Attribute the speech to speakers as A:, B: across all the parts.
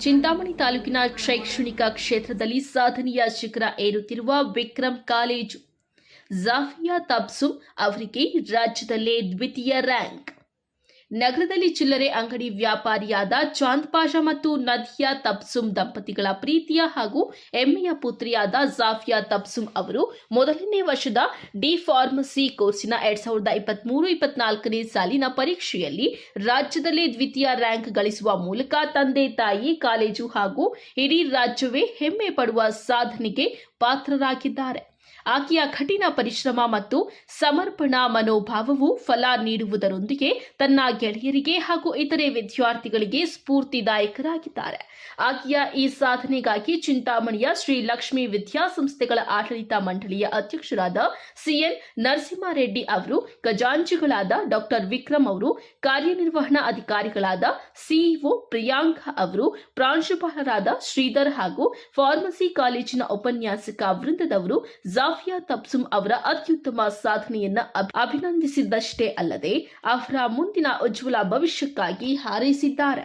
A: ಚಿಂತಾಮಣಿ ತಾಲೂಕಿನ ಶೈಕ್ಷಣಿಕ ಕ್ಷೇತ್ರದಲ್ಲಿ ಸಾಧನೆಯ ಶಿಖರ ಏರುತ್ತಿರುವ ವಿಕ್ರಮ್ ಕಾಲೇಜು. ಜಾಫಿಯಾ ತಬ್ಸು ಅವರಿಗೆ ರಾಜ್ಯದಲ್ಲೇ ದ್ವಿತೀಯ ರ್ಯಾಂಕ್. ನಗರದಲ್ಲಿ ಚಿಲ್ಲರೆ ಅಂಗಡಿ ವ್ಯಾಪಾರಿಯಾದ ಚಾಂದ್ ಪಾಷಾ ಮತ್ತು ನದಿಯಾ ತಬ್ಸುಮ್ ದಂಪತಿಗಳ ಪ್ರೀತಿಯ ಹಾಗೂ ಎಮ್ಮೆಯ ಪುತ್ರಿಯಾದ ಜಾಫಿಯಾ ತಬ್ಸುಮ್ ಅವರು ಮೊದಲನೇ ವರ್ಷದ ಡಿ ಫಾರ್ಮಸಿ ಕೋರ್ಸಿನ ಎರಡ್ ಸಾವಿರದ ಇಪ್ಪತ್ಮೂರು, ಇಪ್ಪತ್ನಾಲ್ಕನೇ ಸಾಲಿನ ಪರೀಕ್ಷೆಯಲ್ಲಿ ರಾಜ್ಯದಲ್ಲೇ ದ್ವಿತೀಯ ರ್ಯಾಂಕ್ ಗಳಿಸುವ ಮೂಲಕ ತಂದೆ, ತಾಯಿ, ಕಾಲೇಜು ಹಾಗೂ ಇಡೀ ರಾಜ್ಯವೇ ಹೆಮ್ಮೆ ಪಡುವ ಸಾಧನೆಗೆ ಪಾತ್ರರಾಗಿದ್ದಾರೆ. ಆಕೆಯ ಕಠಿಣ ಪರಿಶ್ರಮ ಮತ್ತು ಸಮರ್ಪಣಾ ಮನೋಭಾವವು ಫಲ ನೀಡುವುದರೊಂದಿಗೆ ತನ್ನ ಗೆಳೆಯರಿಗೆ ಹಾಗೂ ಇತರೆ ವಿದ್ಯಾರ್ಥಿಗಳಿಗೆ ಸ್ಫೂರ್ತಿದಾಯಕರಾಗಿದ್ದಾರೆ. ಆಕೆಯ ಈ ಸಾಧನೆಗಾಗಿ ಚಿಂತಾಮಣಿಯ ಶ್ರೀ ಲಕ್ಷ್ಮೀ ವಿದ್ಯಾಸಂಸ್ಥೆಗಳ ಆಡಳಿತ ಮಂಡಳಿಯ ಅಧ್ಯಕ್ಷರಾದ ಸಿಎನ್ ನರಸಿಂಹಾರೆಡ್ಡಿ ಅವರು, ಖಜಾಂಚಿಗಳಾದ ಡಾಕ್ಟರ್ ವಿಕ್ರಮ್ ಅವರು, ಕಾರ್ಯನಿರ್ವಹಣಾ ಅಧಿಕಾರಿಗಳಾದ ಸಿಇಒ ಪ್ರಿಯಾಂಕ ಅವರು, ಪ್ರಾಂಶುಪಾಲರಾದ ಶ್ರೀಧರ್ ಹಾಗೂ ಫಾರ್ಮಸಿ ಕಾಲೇಜಿನ ಉಪನ್ಯಾಸಕ ವೃಂದದವರು ಜಾಫಿಯಾ ತಬ್ಸುಮ್ ಅವರ ಅತ್ಯುತ್ತಮ ಸಾಧನೆಯನ್ನ ಅಭಿ- ಅಭಿನಂದಿಸಿದ್ದಷ್ಟೇ ಅಲ್ಲದೆ ಅವರ ಮುಂದಿನ ಉಜ್ವಲ ಭವಿಷ್ಯಕ್ಕಾಗಿ ಹಾರೈಸಿದ್ದಾರೆ.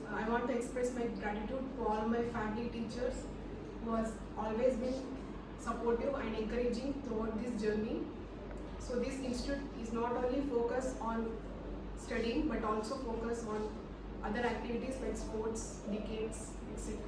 B: Uh, I want to express my gratitude to all my family teachers who has always been supportive and encouraging throughout this journey. So this institute is not only focused on studying but also focus on other activities like sports, decades, etc.